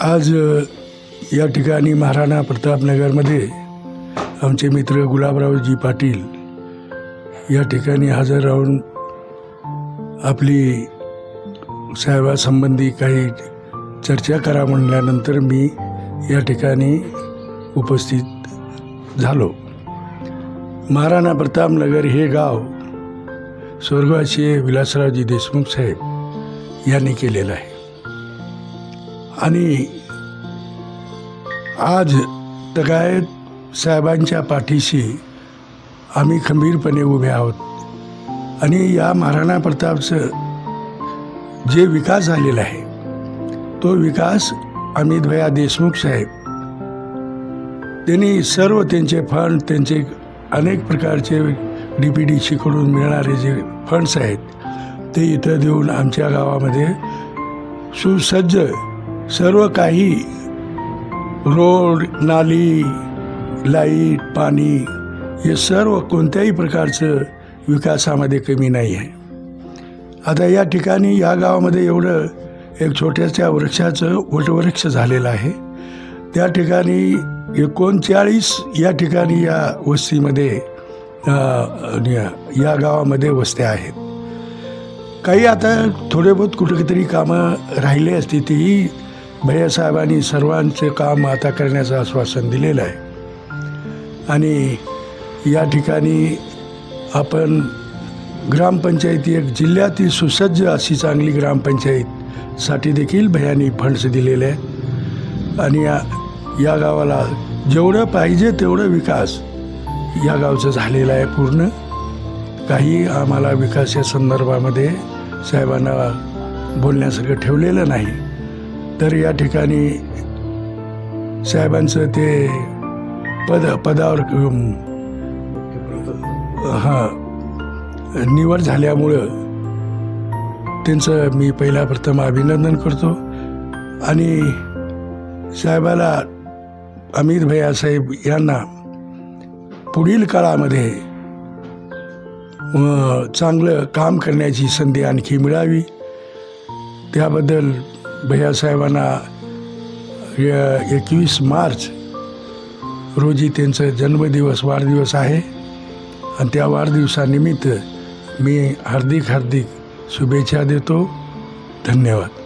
आज या ठिकाणी महाराणा प्रतापनगरमध्ये आमचे मित्र गुलाबरावजी पाटील या ठिकाणी हजर राहून आपली साहेबासंबंधी काही चर्चा करा म्हणल्यानंतर मी या ठिकाणी उपस्थित झालो. महाराणा प्रतापनगर हे गाव स्वर्गवासीय विलासरावजी देशमुख साहेब यांनी केलेलं आहे. आणि आज तगायत साहेबांच्या पाठीशी आम्ही खंबीरपणे उभे आहोत. आणि या महाराणा प्रतापचं जे विकास झालेला आहे तो विकास अमित भया देशमुख साहेब त्यांनी सर्व त्यांचे फंड त्यांचे अनेक प्रकारचे डी पी डी सीकडून मिळणारे जे फंड्स आहेत ते इथं देऊन आमच्या गावामध्ये सुसज्ज सर्व काही रोड नाली लाइट पाणी हे सर्व कोणत्याही प्रकारचं विकासामध्ये कमी नाही आहे. आता या ठिकाणी या गावामध्ये एवढं एक छोट्याशा वृक्षाचं वटवृक्ष झालेलं आहे. त्या ठिकाणी एकोणचाळीस या ठिकाणी या वस्तीमध्ये या गावामध्ये वस्त्या आहेत. काही आता थोडे बहुत कुठेतरी कामं राहिले असते तीही भैयासाहेबांनी सर्वांचे काम आता करण्याचं आश्वासन दिलेलं आहे. आणि या ठिकाणी आपण ग्रामपंचायती एक जिल्ह्यातील सुसज्ज अशी चांगली ग्रामपंचायतसाठी देखील भैयानी फंड्स दिलेले आहेत. आणि या या गावाला जेवढं पाहिजे तेवढं विकास या गावचं झालेलं आहे पूर्ण. काही आम्हाला विकास या संदर्भामध्ये साहेबांना बोलण्यासारखं ठेवलेलं नाही. तर या ठिकाणी साहेबांचं ते पद पदावर हां निवड झाल्यामुळं त्यांचं मी पहिला प्रथम अभिनंदन करतो. आणि साहेबाला अमित भैया साहेब यांना पुढील काळामध्ये चांगलं काम करण्याची संधी आणखी मिळावी. त्याबद्दल भैयासाहेबांना एकवीस मार्च रोजी त्यांचा जन्मदिवस वाढदिवस आहे. आणि त्या वाढदिवसानिमित्त मी हार्दिक हार्दिक शुभेच्छा देतो. धन्यवाद.